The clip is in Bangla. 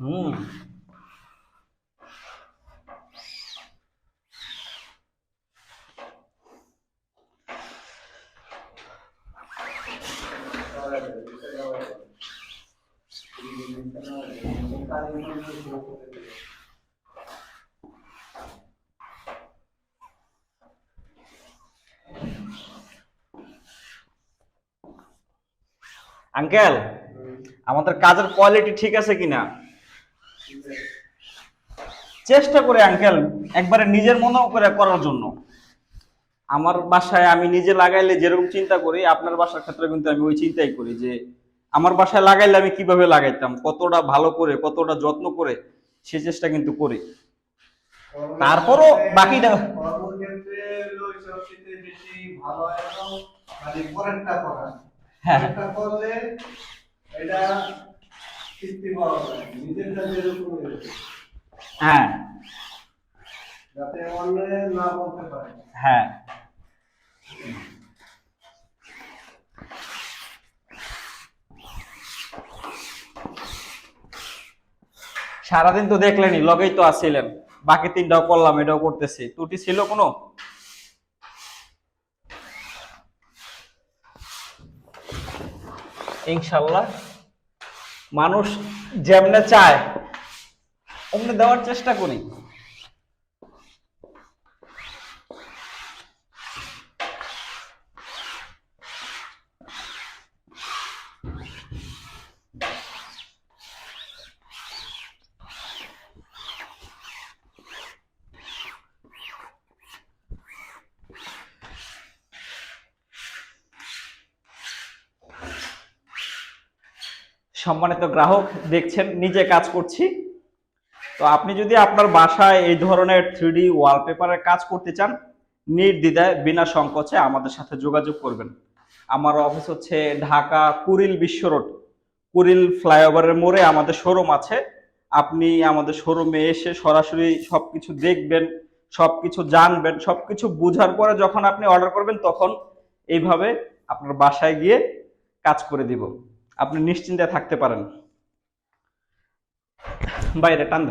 হুম আঙ্কেল আমাদের কাজের কোয়ালিটি ঠিক আছে কিনা? চেষ্টা করে আঙ্কেল একবারে নিজের মনে করে করার জন্য। আমার বাসায় আমি নিজে লাগাইলে যেরকম চিন্তা করি আপনার বাসার ক্ষেত্রে কিন্তু আমি ওই চিন্তাই করি যে আমার বাসায় লাগাইলে আমি কীভাবে লাগাইতাম কতটা ভালো করে কতটা যত্ন করে সে চেষ্টা কিন্তু করি। তারপরও বাকিটা ভালো হয় হ্যাঁ। এটা নিজেরটা যেরকম হ্যাঁ। যাতে অন্য না বলতে পারে। হ্যাঁ। সারাদিন তো দেখলেনি লগেই তো আসছিলেন বাকি তিনটাও করলাম এটাও করতেছি। ত্রুটি ছিল কোনো? ইনশাল্লাহ। মানুষ যেমনে চায় অমনে দেওয়ার চেষ্টা করি। সম্মানিত গ্রাহক, দেখছেন, নিজে কাজ করছি। তো আপনি যদি আপনার বাসায় এই ধরনের থ্রিডি ওয়ালপেপারের কাজ করতে চান, নির্দ্বিধায়, বিনা সংকোচে আমাদের সাথে যোগাযোগ করবেন। আমার অফিস হচ্ছে ঢাকা কুরিল বিশ্ব রোড। কুরিল ফ্লাইওভারের মোড়ে আমাদের শোরুম আছে। আপনি আমাদের শোরুমে এসে সরাসরি সব কিছু দেখবেন সব কিছু জানবেন সব কিছু বুঝার পরে যখন আপনি অর্ডার করবেন, তখন এইভাবে আপনার বাসায় গিয়ে কাজ করে দিব। আপনি নিশ্চিন্তে থাকতে পারেন। বাইরে টান